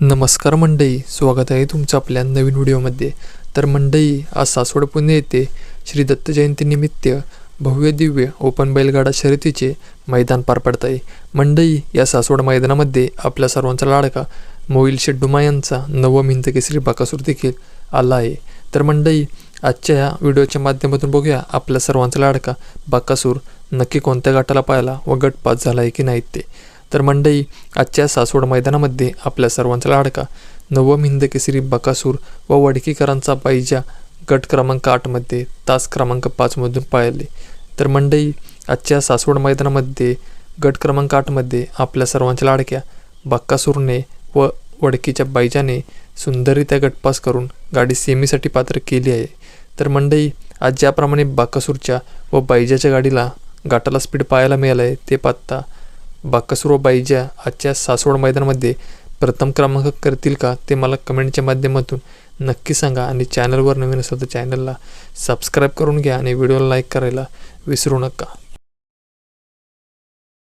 नमस्कार मंडई स्वागत आहे तुमचं आपल्या नवीन व्हिडिओमध्ये. तर मंडई आज सासवड पुणे येथे श्री दत्त जयंतीनिमित्त भव्य दिव्य ओपन बैलगाडा शर्यतीचे मैदान पार पडत आहे. मंडई या सासवड मैदानामध्ये आपल्या सर्वांचा लाडका मोईल शेड्डुमा यांचा नवम हिंदकेसरी बाकासूर देखील आला आहे. तर मंडई आजच्या या व्हिडिओच्या माध्यमातून बघूया आपल्या सर्वांचा लाडका बाकासूर नक्की कोणत्या गटाला पाहिला व गट पास झाला आहे की नाहीत ते. तर मंडई आजच्या सासवड मैदानामध्ये आपल्या सर्वांचा लाडका. नवम हिंद केसरी बकासूर व वडकीकरांचा पायजा गट क्रमांक आठमध्ये तास क्रमांक पाचमधून पाळले. तर मंडई आजच्या सासवड मैदानामध्ये गट क्रमांक आठमध्ये आपल्या सर्वांच्या लाडक्या बक्कासूरने व वडकीच्या बाईजाने सुंदररित्या गटपास करून गाडी सेमीसाठी पात्र केली आहे. तर मंडई आज ज्याप्रमाणे बाकासूरच्या व बायजाच्या गाडीला गाटाला स्पीड पाहायला मिळालं आहे ते पाहता बाकासूर बाईजा आजच्या सासवड मैदानामध्ये प्रथम क्रमांक करतील का ते मला कमेंटच्या माध्यमातून नक्की सांगा आणि चॅनलवर नवीन असेल तर चॅनलला सबस्क्राईब करून घ्या आणि व्हिडिओला लाईक करायला विसरू नका.